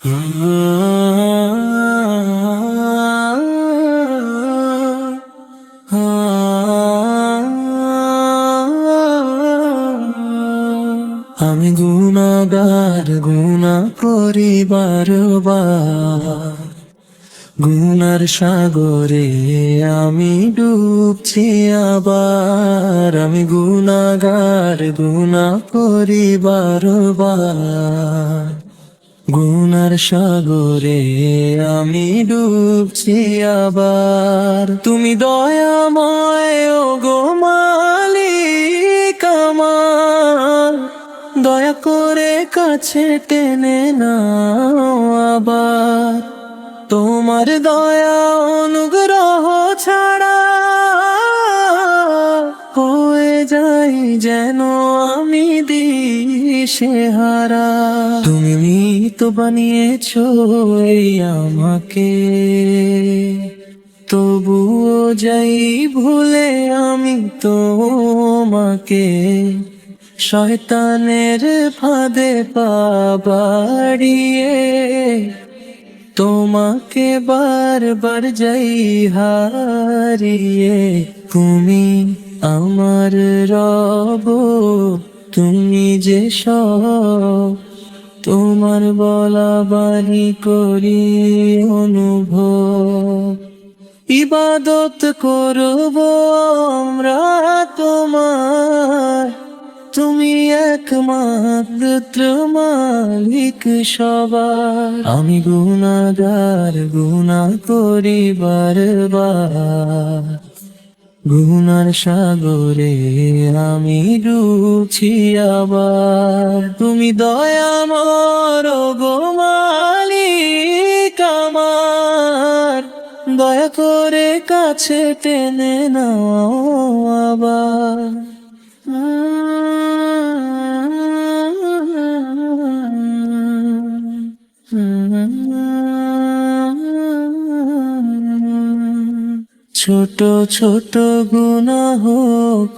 আমি গুণাগার, গুণা করি বারবার গুনার সাগরে আমি ডুবছি আবার। আমি গুণাগার, গুণা করি বারবার গুনার সাগরে আমি ডুবছি আবার। তুমি দয়াময় ও গো মালিক আমার। দয়া করে কাছে টেনে না আবার। তোমার দয়া দিশে হারা। তুমি তো বানিয়েছো আমাকে। তবুও যাই ভুলে আমি তোমাকে। শয়তানের ফাঁদে পা বাড়িয়ে তোমাকে বারবার যাই হারিয়ে। তুমি আমার রব তুমি যে সব তোমার বলা বাণী করি অনুভব। ইবাদত করব আমরা তোমার। তুমি একমাত্র মালিক সবার। আমি গুণাগার গুণা করি বারবার। গুনার সাগরে আমি রুছি আবার। তুমি দয়া মর মালিক আমার। দয়া করে কাছে টেনে নাও আবার। ছোট ছোট গুনাহ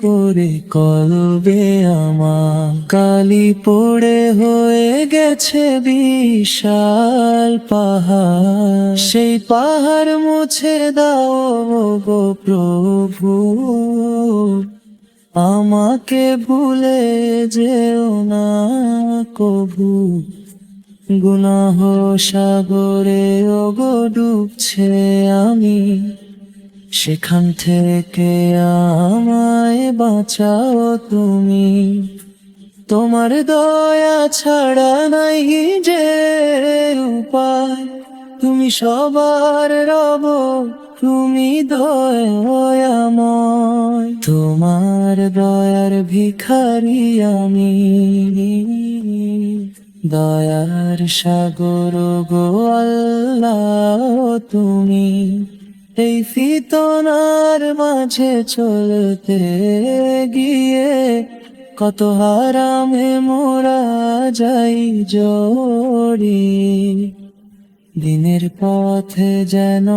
করে কলবে আমার। কালি পড়ে হয়ে গেছে বিশাল পাহাড়। সেই পাহাড় মুছে দাও গো প্রভু। আমাকে ভুলে যেও না কভু। গুনাহ সাগরে ওগো ডুবছে আমি। সেখান থেকে আমায় বাঁচাও তুমি। তোমার দয়া ছাড়া নাই যে উপায়। তুমি সবার রব, তুমি দয়াময়। তোমার দয়ার ভিখারি আমি। দয়ার সাগর গো আল্লাহ তুমি। এই ফিতনার মাঝে চলতে গিয়ে কত হারামে মোরা যাই জড়ি। দিনের পথে যেন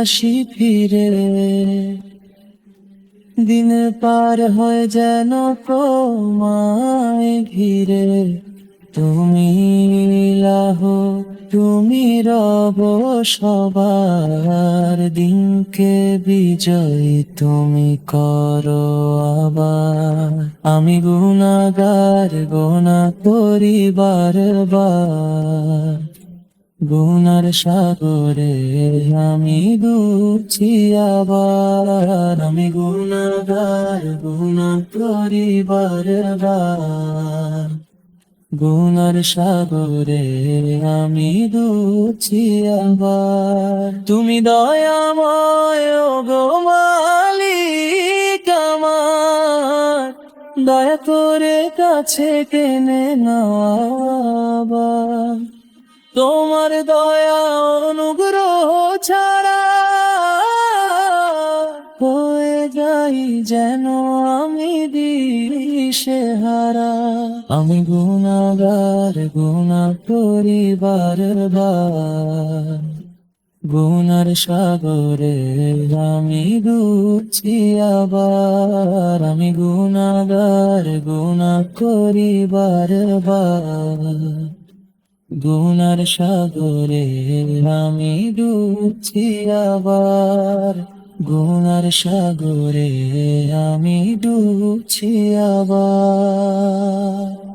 আসি ফিরে। দিন পার হয় যেন তোমায় ঘিরে। তুমি লাহ তুমি রব সবার দিনকে বিজয়, তুমি করো আবার। আমি গুণাগার গোনা করি বারবার। গুনার সাগরে আমি ডুবছি আবার। আমি গুণাগার, গুণা করি বারবার। গুনার সাগরে আমি ডুবছি আবার। তুমি দয়াময় গো মালিক আমার। দয়া করে কাছে টেনে নেওয়া তোমার দয়া অনুগ্রহ যাই যেন আমি দিশে হারা। আমি গুণাগার গুণা করি বারবার গুনার সাগরে আমি ডুবছি আবার। আমি গুণাগার গুণা করি বারবার সাগরে আমি ডুবছি আবার। গুনার সাগরে আমি ডুবছি আবার।